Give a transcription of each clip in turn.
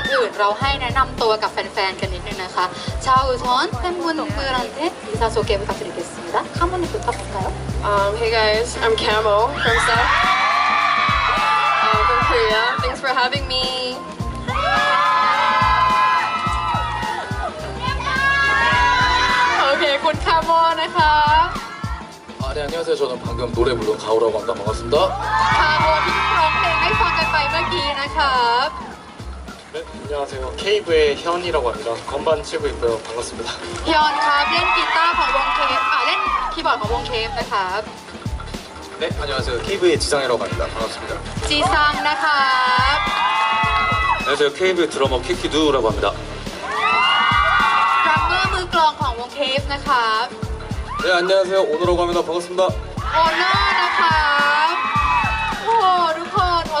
อนอื่นเราให้แนะนำตัวกับแฟนๆ กันนิดนึงนะคะ ชาวอุทน팬분들한테인사소개부탁드리겠습니다 카모님부터 볼까요? Um, hey guys, I'm Camo from South, uh, from Korea. Thanks for having me. 오케이, 곧 카모 นะคะ 아, 네, 안녕하세요. 저는 방금 노래 부른 가오라고 합니다. 반갑습니다. คาโมที่เพิ่งร้องเพลงให้ฟังกันไปเมื่อกี้นะครับ 네, 안녕하세요. 케이브의 현이라고 합니다. 건반 치고 있고요. 반갑습니다. ฮิยอนครับเล่นกีตาร์ของวงเคฟอ่าเล่นคีย์บอร์ดของวงเคฟนะครับ 네, 안녕하세요. KV의 지상이라고 합니다. 반갑습니다. จีซังนะครับ 안녕하세요. KV 드러머 키키두라고 합니다. ดรัมเมอร์มือกลองของวงเคฟนะครับ 네, 안녕하세요. 오너라고 합니다. 반갑습니다. โอเนอร์นะครับโอ้โหทุก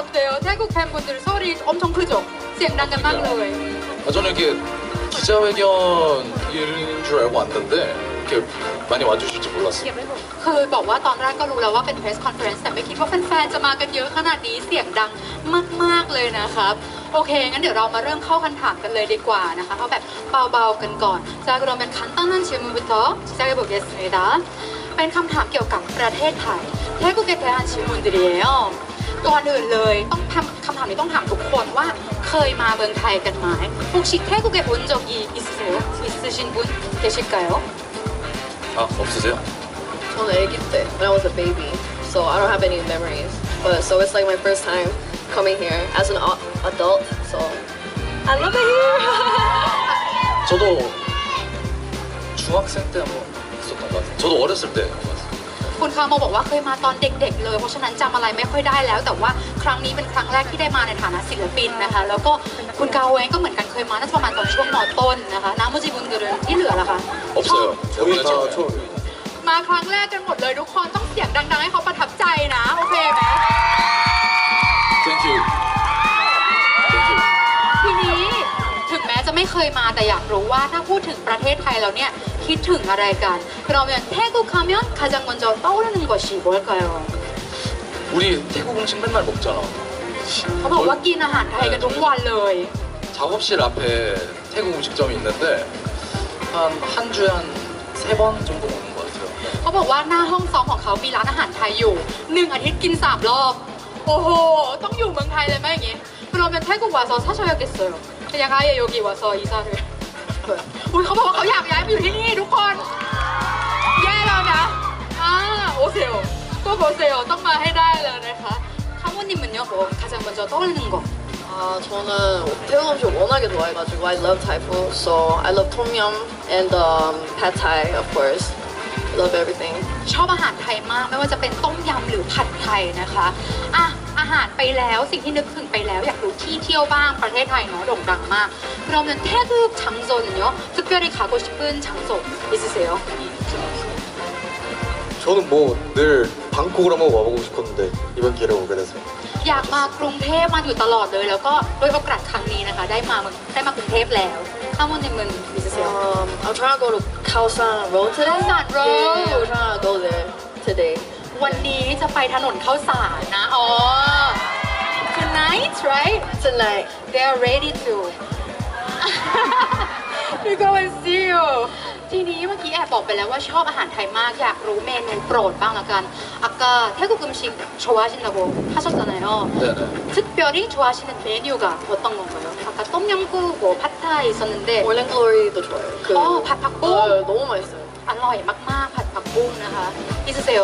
คนออเตลแท้กุกแฟนบุนดิโซรีอมชงคือจบเสียงดังกันมากเลย 아, 저는 이렇게 기자회견인 줄 알고 왔는데 이렇게 많이 와주실 줄 몰랐어요. คือบอกว่าตอนแรกก็รู้แล้วว่าเป็น press conference แต่ไม่คิดว่าแฟนๆ จะมากันเยอะขนาดนี้เสียงดังมากๆเลยนะครับ โอเค งั้นเดี๋ยวเรามาเริ่มเข้าคำถามกันเลยดีกว่านะคะ เอาแบบเบาๆกันก่อนจะกรเป็นคันตั้งนั่นชิมุบุตอจะไปบอกเยสเมดาเป็นคำถามเกี่ยวกับประเทศไทยเทกุเกเตฮันชิมุนเดีย ก่อนอื่นเลยต้องทำคำถามนี้ต้องถามทุกคนว่าเคยมาเมืองไทยกันไหม혹시태국에온적이있으세요있으신분계실까요 아, 없으세요? 저는 아기 때, when I was a baby, so I don't have any memories. But so it's like my first time coming here as an a- adult. So I love it here. 저도 중학생 때 한번 있었던 것 같아요. 저도 어렸을 때 왔어요. คุณคาโมบอกว่าเคยมาตอนเด็กๆเลย เพราะฉะนั้นจำอะไรไม่ค่อยได้แล้ว แต่ว่าครั้งนี้เป็นครั้งแรกที่ได้มาในฐานะศิลปินนะคะ แล้วก็คุณกาเวงก็เหมือนกันเคยมาน่าจะประมาณตอนช่วงมต้นนะคะน้ำมูจิบุนเดรนที่เหลือล่ะคะ 없어요. 저희 다 처음이에요. 처음. มาครั้งแรกกันหมดเลยทุกคนต้องเสียงดังๆให้เขาประทับใจนะ โอเคไหม Thank you. Thank you. ทีนี้ถึงแม้จะไม่เคยมาแต่อยากรู้ว่าถ้าพูดถึงประเทศไทยแล้วเนี่ย คิดถึงอะไรกัน그러면태국하면가장먼저떠오르는것이뭘까요 우리 태국 음식 맨날 먹잖아. เขาบอกว่ากินอาหารไทยกันทุกวันเลย 작업실 앞에 태국 음식점이 있는데 한 한 주에 한 세 번 정도 먹는 것 같아요. เขาบอกว่าหน้าห้องซ้อมของเขามีร้านอาหารไทยอยู่หนึ่งอาทิตย์กินสามรอบ โอ้โห ต้องอยู่เมืองไทยเลยไหมอย่างงี้그러면태국와서사셔야겠어요그냥아예여기와서이사를 อุ้ยเขาบอกว่าเขาอยากย้ายไปอยู่ที่นี่ทุกคน แย่แล้วนะอ่าโอเซลก็โอเซลต้องมาให้ได้เลยนะคะ카모님은요 뭐 가장 먼저 떠오르는 거 아 저는 태국 음식 워낙에 좋아해가지고 I love Thai food. So I love tom yum and um, pad Thai, of course. Love everything. ชอบอาหารไทยมากไม่ว่าจะเป็นต้มยำหรือผัดไทยนะคะอ่ะ อาหารไปแล้วสิ่งที่นึกถึงไปแล้วอยากรู้ที่เที่ยวบ้างประเทศไทยเนาะโด่งดังมาก그러면 태국 장소는요 특별히 가고 싶은 장소 있으세요? 저는 뭐 늘 방콕을 한번 와보고 싶었는데 이번 기회에 오게 돼서 อยากมากรุงเทพมาอยู่ตลอดเลย แล้วก็ด้วยโอกาสครั้งนี้นะคะ ได้มาเมืองได้มากรุงเทพแล้วข้ามุนในเมืองมิสเซล Um, I'm trying to go to Khao San Road today. Khao San Road. Yeah, we're trying to go there today. วันนี้จะไปถนนข้าวสารนะ อ๋อ tonight right Tonight. they are ready to we go and see you ทีนี้เมื่อกี้แอบบอกไปแล้วว่าชอบอาหารไทยมาก อยากรู้เมนูโปรดบ้างละกัน아까태국음식좋아하신다고하셨잖아요 네네. 특별히 좋아하시는 메뉴가 어떤 건가요? 아까 똠양꿍, 뭐 팟타이 있었는데 Morning Glory도 좋아요. 그, 어, ผัดผักบุ้ง 어, 너무 맛있어요. อร่อยมากๆ ผัดผักบุ้งนะคะ 있으세요?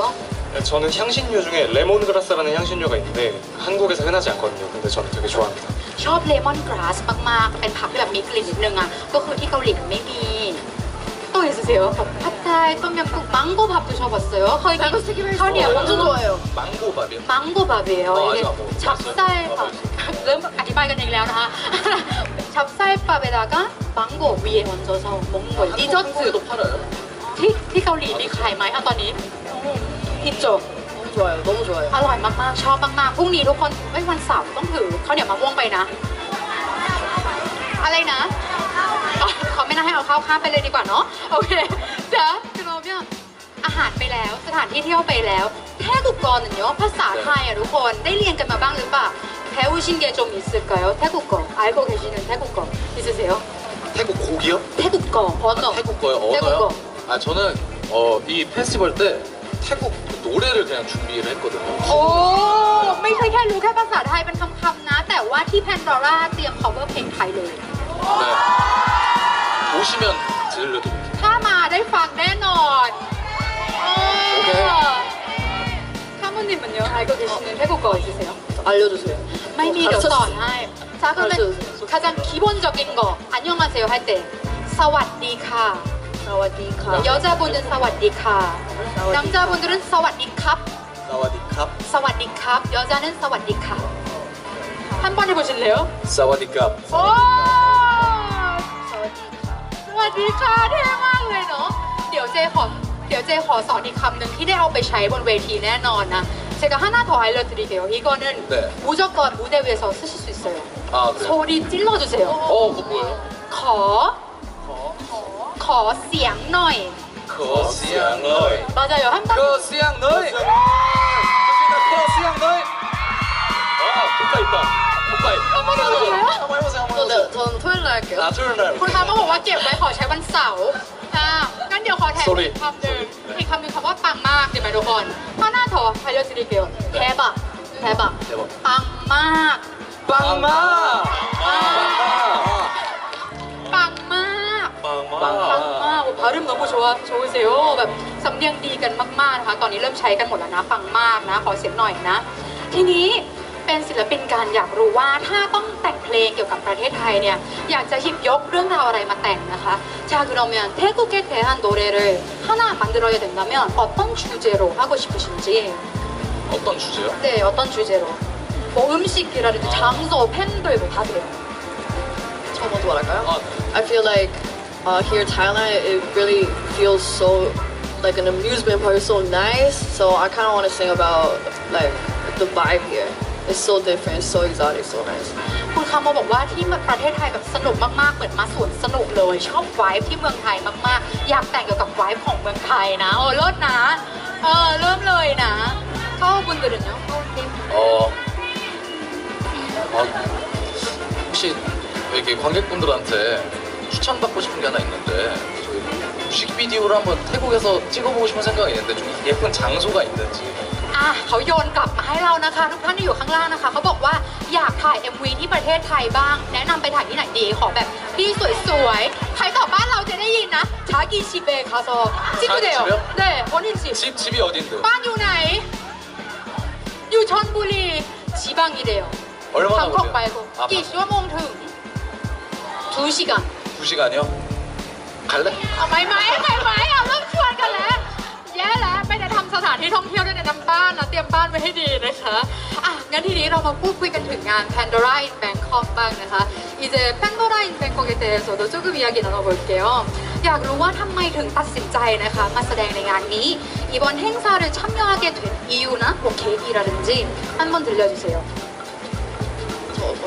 네, 저는 향신료 중에 레몬그라스라는 향신료가 있는데 한국에서 흔하지 않거든요. 근데 저는 되게 좋아합니다. ชอบเลมอนกราสมากๆ เป็นผักที่แบบมีกลิ่นนิดนึงอ่ะ ก็คือที่เกาหลีมันไม่มี또 있으세요? 팟타이, 똠양꿍, 망고 밥 드셔봤어요? 거의ข้าวเหนียว 완전 좋아해요. 망고밥이요? 망고밥이에요. 어, 이게 아직 안 먹어봤어요. 찹쌀밥. 아, เริ่มอธิบายกันเองแล้วนะคะ 찹쌀밥에다가 망고 위에 얹어서 먹는 거예요. 디저트. 한국에도 팔아요? ที่ที่เกาหลีมีขายไห มเอาตอนนี้ฮิโจ 너무 좋아요. 너무 좋아요. อร่อยมากๆ ชอบมากๆ พรุ่งนี้ทุกคนเอ้ยวันเสาร์ต้องถือข้าวเหนียวมะม่วงไปนะ อะไรนะอ๋อเขาไม่น่าให้เอาข้าวข้ามไปเลยดีกว่าเนาะ โอเคจ้ะคือเราเนี่ยอาหารไปแล้ว สถานที่เที่ยวไปแล้วแค่กุกกรเนี่ยภาษาไทยอ่ะทุกคนได้เรียนกันมาบ้างหรือเปล่าเพ 배우신 게 좀 있을까요? 태국어 알고 계시는 태국어 있으세요? 태국 곡이요? 태국어 언어 아, 태국 거요? 언어요? 태국어. 아 저는 어, 이 페스티벌 때 태국 그 노래를 그냥 준비를 했거든요. โอ้ไม่ใช่แค่รู้แค่ภาษาไทยเป็นคำๆนะ แต่ว่าที่แพนดอร่าเตรียม cover เพลงไทยเลย 네. 오시면 들려드릴게요. ถ้ามาได้ฟังแน่นอนเอ โอเค อ사모님은요 알고 계시는 태국어 있으세요? 알려주세요. ไม่มีเดี๋ยวสอนให้จ้าก็เป็น 가르쳐주세요. 가장 기본적인 거 안녕하세요 할 때 사 와디카 사와디카. 여자분은 사와디카 남자분들은 사와디캅 사와디캅. 사와디캅 여자는 사와디카 한 번 해보실래요? 사와디캅. โอ้สวัสดีค่ะเท่มากเลยเนาะ เดี๋ยวเจขอ เดี๋ยวเจขอสอนอีกคำหนึ่งที่ได้เอาไปใช้บนเวทีแน่นอนนะ 제가 하나 더 알려드릴게요. 이거는 네. 무조건 무대 위에서 쓰실 수 있어요. 아 그래요? 소리 찔러주세요. 어 그거 뭐예요? ขอเสียงหน่อย ขอเสียงหน่อยเราจะอยู่ห้ามต้นขอเสียงหน่อยขอเสียงหน่อยว้าวปุ๊บไปปุ๊บไปเอามวะทสิแล้วเอามาดูสิเอามาดูสิทนทุ่นเลยเกือบคุณทามาบอกว่าเก็บไว้ขอใช้วันเสาร์อ่างั้นเดี๋ยวขอแทนคำหนึ่งอีคำหนึ่งคำว่าปังมากเดี๋ยวไปทุกคนข้าหน้าถอไฮโดรซิลิเกลแทบะแทบะปังมากปังมาก ชวโชว์เซลแบบสำเนียงดีกันมากๆนะคะ ตอนนี้เริ่มใช้กันหมดแล้วนะ ปังมากนะ ขอเสียงหน่อยนะ ทีนี้เป็นศิลปินการอยากรู้ว่าถ้าต้องแต่งเพลงเกี่ยวกับประเทศไทยเนี่ย อยากจะหยิบยกเรื่องราวอะไรมาแต่งนะคะ자그러면태국에대한노래를하나만들어야된다면어떤주제로하고싶으신지 어떤 주제요? 네, 어떤 주제로? 뭐 음식이라든지 장소, 팬들 뭐 다 돼요. 저 먼저 말할까요? 아, I feel like uh, here in Thailand, it really feels so like an amusement park is so nice. So I kind of want to sing about like the vibe here. It's so different, it's so exotic, so nice. คุณคำมาบอกว่าที่ประเทศไทยแบบสนุกมากๆ เหมือนมาสวนสนุกเลย ชอบไวฟ์ที่เมืองไทยมากๆ อยากแต่งเกี่ยวกับไวฟ์ของเมืองไทยนะโอ้เลิศนะ เออเริ่มเลยนะเข้าบุญเดือนเนาะ 어, 어, 혹시 이렇게 관객분들한테 추천받고 싶은 게 하나 있는데 저희 뮤직비디오를 한번 태국에서 찍어보고 싶은 생각이 있는데 좀 예쁜 장소가 있는지 อ่ะเขาโยนกลับมาให้เรานะคะ ทุกท่านที่อยู่ข้างล่างนะคะเขาบอกว่าอยากถ่าย MV ที่ประเทศไทยบ้าง แนะนำไปถ่ายที่ไหนดี ขอแบบที่สวยๆ ใครตอบบ้านเราจะได้ยินนะชากีชิเบคาโซจิกุเด ชากิชิเบะ เน่คนที่สิ 집 집이 어딘데? บ้านอยู่ไหน อยู่ชนบุรีชิบังอีเดียว 얼마나 ทางคงไป 걸려요? กู 아, กี่ชั่วโมงถึงทูชิกัน 두 시간이요? 갈래? เอาไหมไหมไหมไหมเอาเริ่มชวนกันแล้ว แย่แล้วไม่ได้ทำสถานที่ท่องเที่ยวด้วยในะนำบ้านนะเตรียมบ้านไว้ให้ดีนะคะอ่ะงั้นทีนี้เรามาพูดคุยกันถึงงาน Pandora in Bangkok บ้างนะคะ 이제 Pandora in Bangkok에 대해서도 조금 이야기 나눠볼게요. อยากรู้ว่าทำไมถึงตัดสินใจนะคะ มาแสดงในงานนี้ 이번 행사를 참여하게 된 이유나 뭐 계기라든지 한번 들려주세요.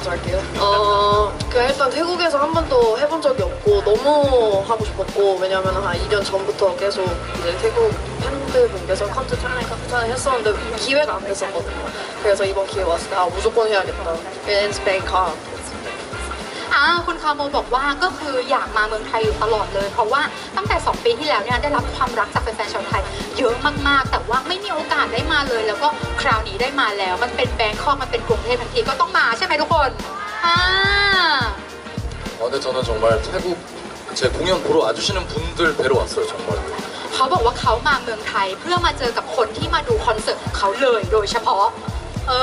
저 먼저 할게요. 어, 그냥 일단 태국에서 한 번도 해본 적이 없고 너무 하고 싶었고 왜냐면 한 2년 전부터 계속 이제 태국 팬들분께서 컨트 촬영, 컨트 촬영 했었는데 기회가 안 됐었거든요. 그래서 이번 기회 왔을 때 아, 무조건 해야겠다. It's Bangkok. อ่าคุณคาโมบอกว่าก็คืออยากมาเมืองไทยอยู่ตลอดเลย เพราะว่าตั้งแต่ 2 ปีที่แล้วเนี่ยได้รับความรักจากแฟนๆชาวไทย เยอะมากๆ แต่ว่าไม่มีโอกาสได้มาเลย แล้วก็คราวนี้ได้มาแล้ว มันเป็นแบงคอกมันเป็นกรุงเทพทันทีก็ต้องมาใช่ไหมทุกคนอ่า 어, 근데 저는 정말 태국 제 공연 보러 와주시는 분들 뵈러 왔어요 정말 เขาบอกว่าเขามาเมืองไทยเพื่อมาเจอกับคนที่มาดูคอนเสิร์ตของเขาเลยโดยเฉพาะ เอ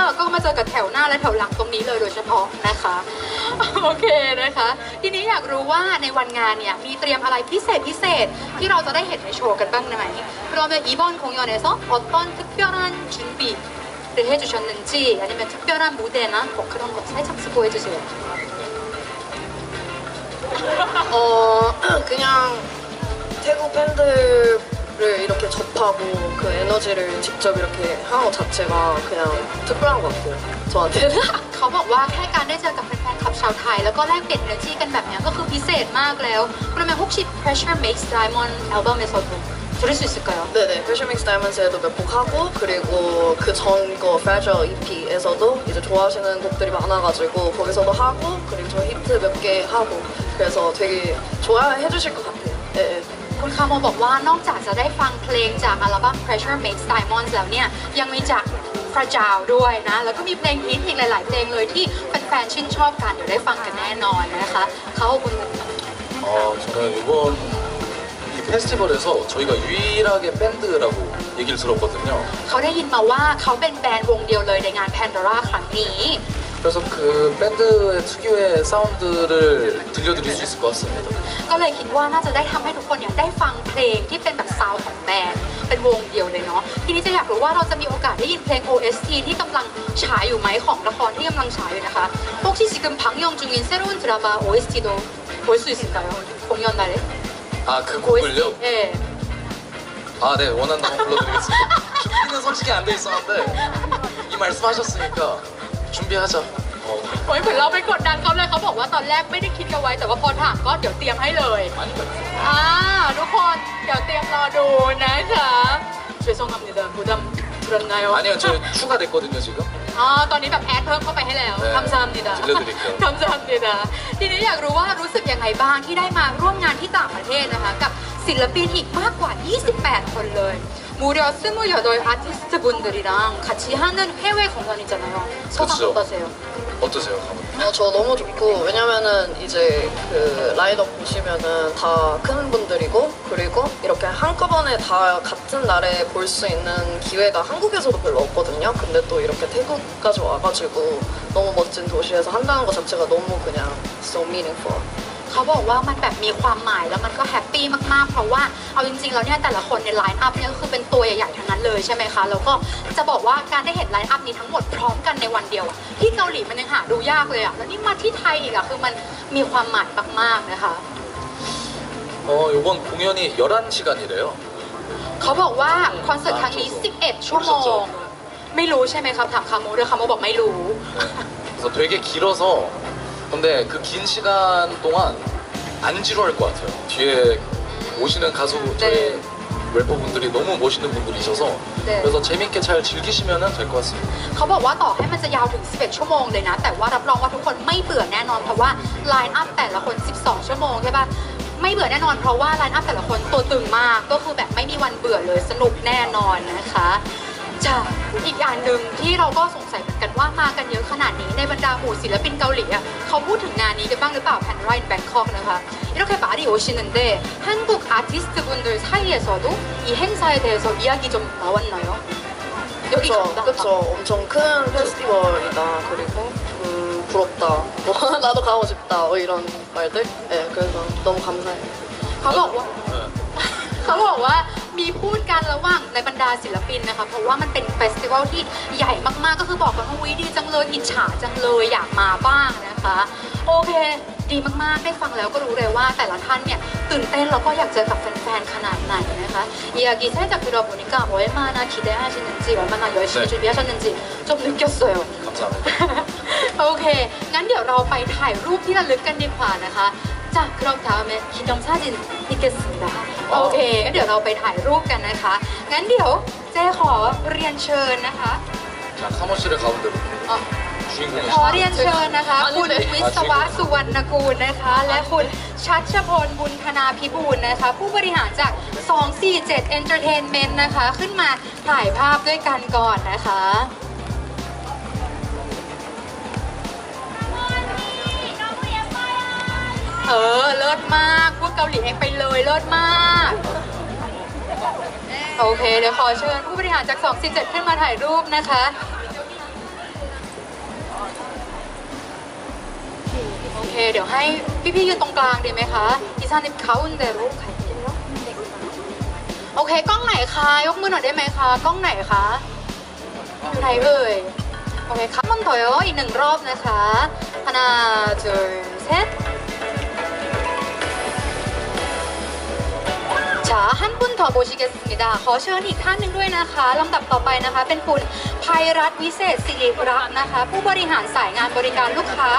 อ ก็มาเจอกับแถวหน้าและแถวหลังตรงนี้เลยโดยเฉพาะนะคะ โอเคนะคะ ทีนี้อยากรู้ว่าในวันงานเนี่ยมีเตรียมอะไรพิเศษพิเศษที่เราจะได้เห็นในโชว์กันบ้างไหม그러면이번공연에서어떤특별한준비를해주셨는지아니면특별한무대나뭐그런거살짝스포해주세요 어, 그냥 태국 팬들 을 이렇게 접하고 그 에너지를 직접 이렇게 하는 것 자체가 그냥 특별한 것 같아요. 저한테는. เขาบอกว่าแค่การได้เจอกับแฟนๆคลับชาวไทย แล้วก็แลกเปลี่ยน energy กันแบบเนี้ยก็คือพิเศษมากแล้ว그러면혹시 Pressure Makes Diamond 앨범에서도 들을 수 있을까요? 네네 패션믹스 다이먼스에도 몇 곡 하고 그리고 그 전 거 패저 EP에서도 이제 좋아하시는 곡들이 많아가지고 거기서도 하고 그리고 저 히트 몇 개 하고 그래서 되게 좋아해 주실 것 같아요. 예, 예. คุณคาโมบอกว่านอกจากจะได้ฟังเพลงจากอัลบั้ม Pressure Makes Diamonds แล้วเนี่ย ยังมีจาก Fragile ด้วยนะ แล้วก็มีเพลงฮิตอีกหลาย ๆ เพลงเลยที่แฟนๆชื่นชอบกัน เดี๋ยวได้ฟังกันแน่นอนนะคะเขาคุณ 어, 저는 이번 이 페스티벌에서 저희가 유일하게 밴드라고 얘기를 들었거든요. เขาได้ยินมาว่าเขาเป็นแบรนด์วงเดียวเลยในงาน Pandora ครั้งนี้ 그래서 그 밴드의 특유의 사운드를 들려드릴 수 있을 것 같습니다. ก็เลยคิดว่าน่าจะได้ทำให้ทุกคนเนี่ยได้ฟังเพลงที่เป็นแบบซาวด์ของแบรนด์เป็นวงเดียวเลยเนาะทีนี้จะอยากรู้ว่าเราจะมีโอกาสได้ยินเพลง OST ที่กำลังฉายอยู่ไหมของละครที่กำลังฉายอยู่นะคะ혹시 지금 방영 중인 새로운 드라마 OST도 볼 수 있을까요? 공연 날에? 아, 그 곡을요? 예. 아, 네, 원한다면 불러드리겠습니다. 준비는 솔직히 안 돼 있었는데 이 말씀하셨으니까 준비하자. 어, โอ้ยเหมือนเราไปกดดันเขาเลยเขาบอกว่าตอนแรกไม่ได้คิดกันไว้ แต่ว่าพอถามก็เดี๋ยวเตรียมให้เลย 많이 가 อ่าทุกคนเดี๋ยวเตรียมรอดูนะคะช่วยส่งคำนี้เดิมผู้ดำทุรนาย 아니요, 저 추가됐거든요, 지금. อ๋อตอนนี้แบบแอดเพิ่มเข้าไปให้แล้ว เออ ทำซ้ำดีนะ จิลเลอร์ดิเกอร์ ทำซ้ำดีนะทีนี้อยากรู้ว่ารู้สึกยังไงบ้างที่ได้มาร่วมงานที่ต่างประเทศนะคะ กับศิลปินอีกมากกว่า 28 คนเลย 무려 28 아티스트 분들이랑 같이 하는 해외 공연이잖아요. 소감 그쵸. 어떠세요? 어떠세요, 가만? 어, 저 너무 좋고 왜냐면은 이제 그 라인업 보시면은 다 큰 분들이고 그리고 이렇게 한꺼번에 다 같은 날에 볼 수 있는 기회가 한국에서도 별로 없거든요. 근데 또 이렇게 태국까지 와가지고 너무 멋진 도시에서 한다는 것 자체가 너무 그냥 so meaningful. เขาบอกว่ามันแบบมีความหมายแล้วมันก็แฮปปี้มากๆ เพราะว่าเอาจริงๆแล้วเนี่ยแต่ละคนในไลน์อัพเนี่ยก็คือเป็นตัวใหญ่ๆทั้งนั้นเลยใช่ไหมคะ แล้วก็จะบอกว่าการได้เห็นไลน์อัพนี้ทั้งหมดพร้อมกันในวันเดียวอะที่เกาหลีมันยังหาดูยากเลยอะแล้วนี่มาที่ไทยอีกอะคือมันมีความหมายมากๆนะคะ 어, 이번 공연이 11시간이래요. เขาบอกว่าคอนเสิร์ตครั้งนี้ 11 ชั่วโมง ไม่รู้ใช่ไหมครับถามคาโมด้วยคาโมบอกไม่รู้ 그래서 되게 길어서 근데 그 긴 시간 동안 안 지루할 것 같아요. 뒤에 오시는 가수 저희 네. 래퍼분들이 너무 멋있는 분들이셔서 네. 그래서 재밌게 잘 즐기시면 될 것 같습니다. เขาบอกว่าต่อให้มันจะยาวถึง 11 ชั่วโมงเลยนะ แต่ว่ารับรองว่าทุกคนไม่เบื่อแน่นอน เพราะว่าไลน์อัพแต่ละคน 12 ชั่วโมงใช่ปะไม่เบื่อแน่นอน เพราะว่าไลน์อัพแต่ละคนตัวตึงมาก ก็คือแบบไม่มีวันเบื่อเลยสนุกแน่นอนนะคะ จ้ะอีกอย่างหนึ่งที่เราก็สงสัยเหมือนกันว่ามากันเยอะขนาดนี้ในบรรดาหมู่ศิลปินเกาหลีอะเขาพูดถึงงานนี้กันบ้างหรือเปล่าแพนไรน์แบงคอกนะคะ이렇게 많이 오시는데 한국 아티스트 분들 사이에서도 이 행사에 대해서 이야기 좀 나왔나요? 여기 그쵸, 간다. 그쵸. 엄청 큰 페스티벌이다. 그리고 음, 부럽다. 뭐 나도 가고 싶다. 뭐 이런 말들. 네, 그래서 너무 감사해요. เขาบอก มีพูดกันระหว่างในบรรดาศิลปินนะคะ เพราะว่ามันเป็นเฟสติวัลที่ใหญ่มากๆ ก็คือบอกกันว่าวิดีจังเลยอิจฉาจังเลยอยากมาบ้างนะคะ โอเค ดีมากๆ ได้ฟังแล้วก็รู้เลยว่าแต่ละท่านเนี่ยตื่นเต้นแล้วก็อยากเจอกับแฟนๆขนาดไหนนะคะอยากกินไส้จากฟิลาโบนิก้าโอ้ยมานาคิดได้ชินันจิมานายอยชินจูเบียชินันจิจบลึกเกี่ยวซลโอเคงั้นเดี๋ยวเราไปถ่ายรูปที่ระลึกกันดีกว่านะคะ จาก그럼다음에기념사진있겠습니다 อ๋อ โอเคงั้นเดี๋ยวเราไปถ่ายรูปกันนะคะ งั้นเดี๋ยวเจ๊ขอเรียนเชิญนะคะ 자, 카모 씨를 가운데로 อ๋อ 주인공이 ขอเรียนเชิญนะคะ อันนี้ คุณ เลย วิศวะสุวรรณกูลนะคะ และคุณชัชพลบุญธนาพิบูลนะคะ ผู้บริหารจาก 247 Entertainment นะคะ ขึ้นมาถ่ายภาพด้วยกันก่อนนะคะ เออ เลิศมากพูดเกาหลีเองไปเลย เลิศมาก โอเค เดี๋ยวขอเชิญผู้บริหารจาก 247 ขึ้นมาถ่ายรูปนะคะ โอเค เดี๋ยวให้พี่ๆยืนตรงกลางดีไหมคะดิฉันนิเขาอุนเดรุใครโอเค กล้องไหนคะ ยกมือหน่อยได้ไหมคะ กล้องไหนคะไหนเอ่ย โอเคครับมันถอยอีกหนึ่งรอบนะคะฮานาฮั่นปุ้นถอโบชิเกสมิดาขอเชิญอีกท่านหนึ่งด้วยนะคะลำดับต่อไปนะคะ เป็นคุณภัยรัตวิเศษศิริระนะคะ ผู้บริหารสายงานบริการลูกค้า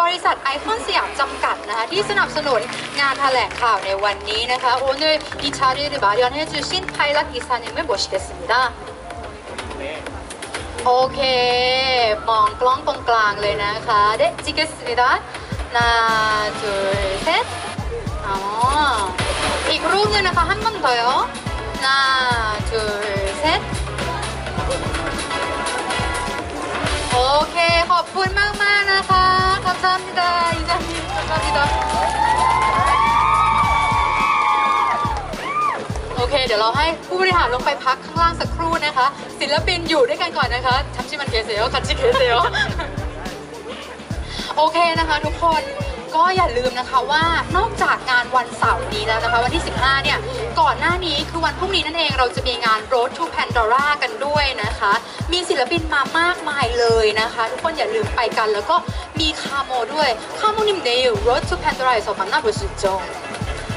บริษัทไอคอนสยามจำกัดนะคะที่สนับสนุนงานแถลงข่าวในวันนี้นะคะโอเนอร์อิชาริริบายอนเฮจูชินภัยรัตน์อิซานิเมโบชิเกสมิดาโอเค มองกล้องตรงกลางเลยนะคะ เด็กจิเกสมิดาหนึ่งสองสาม อีกรูปหนึงนะคะ한번더요 하나 둘 셋. โอเค ขอบคุณมากมากๆนะคะขอบคุณดาอิจามิขอบคุณดาโอเค เดี๋ยวเราให้ผู้บริหารลงไปพักข้างล่างสักครู่นะคะ ศิลปินอยู่ด้วยกันก่อนนะคะทำชิมันเคเซลคันชิเคเซล โอเคนะคะทุกคน ก็อย่าลืมนะคะว่านอกจากงานวันเสาร์นี้แล้วนะคะวันที่ 15 เนี่ย ก่อนหน้านี้คือวันพรุ่งนี้นั่นเองเราจะมีงาน Road to Pandora กันด้วยนะคะ มีศิลปินมามากมายเลยนะคะ ทุกคนอย่าลืมไปกันแล้วก็มีคาโมด้วยคาโมนิมเนล Road to Pandora สองพันห้าร้อยสิบจง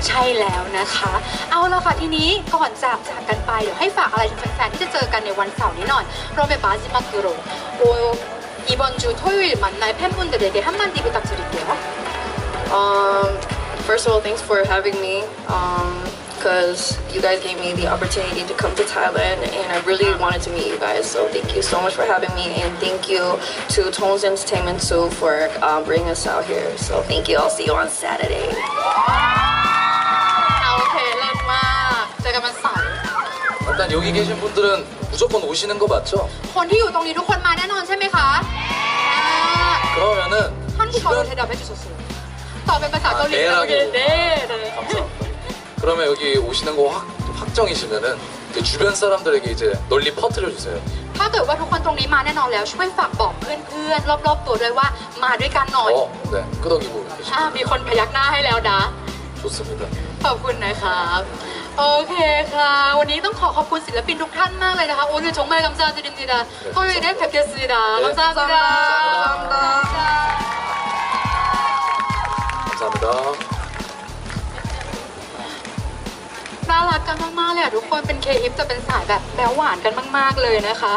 ใช่แล้วนะคะ เอาละค่ะทีนี้ก่อนจากจากกันไปเดี๋ยวให้ฝากอะไรถึงแฟนๆที่จะเจอกันในวันเสาร์นี้หน่อยโรเมบาซิมากุโรโอ이번 주 토요일 만날 팬분들에게 한마디 부탁드릴게요. Um, first of all, thanks for having me. Um, because you guys gave me the opportunity to come to Thailand, and I really wanted to meet you guys. So thank you so much for having me, and thank you to Tones Entertainment too for um, bringing us out here. So thank you. I'll see you on Saturday. เอาโอเคเลิศมากเจอกันวันเสาร์ 일단 여기 계신 분들은 무조건 오시는 거 맞죠? คนที่อยู่ตรงนี้ทุกคนมาแน่นอนใช่ไหมคะอ่า 그러면은 ท่านที่เขาเท 주변 ดับ ให้จุดสุดตอบเป็นภาษาเกาหลี อ่า โอเค เด้ เด้เด้ 감사합니다. 그러면 여기 오시는 거 확, 확정이시면은 이제 주변 사람들에게 이제 널리 퍼뜨려 주세요. ถ้าเกิดว่าทุกคนตรงนี้มาแน่นอนแล้วช่วยฝากบอกเพื่อนๆรอบๆตัวด้วยว่ามาด้วยกันหน่อย 어, 네, 끄덕이고 계시고 อ่ามีคนพยักหน้าให้แล้วนะ 좋습니다. ขอบคุณนะครับ โอเคค่ะ วันนี้ต้องขอขอบคุณศิลปินทุกท่านมากเลยนะคะโอ้ยจงไม่กำซาจริงๆนะโอ้ยได้เพ็บเกสซีดา 네. กำซาจริ น่ารักกันมากๆเลยอะทุกคนเป็นเคอิฟจะเป็นสายแบบแบ๊วหวานกันมาก ๆ เลยนะคะ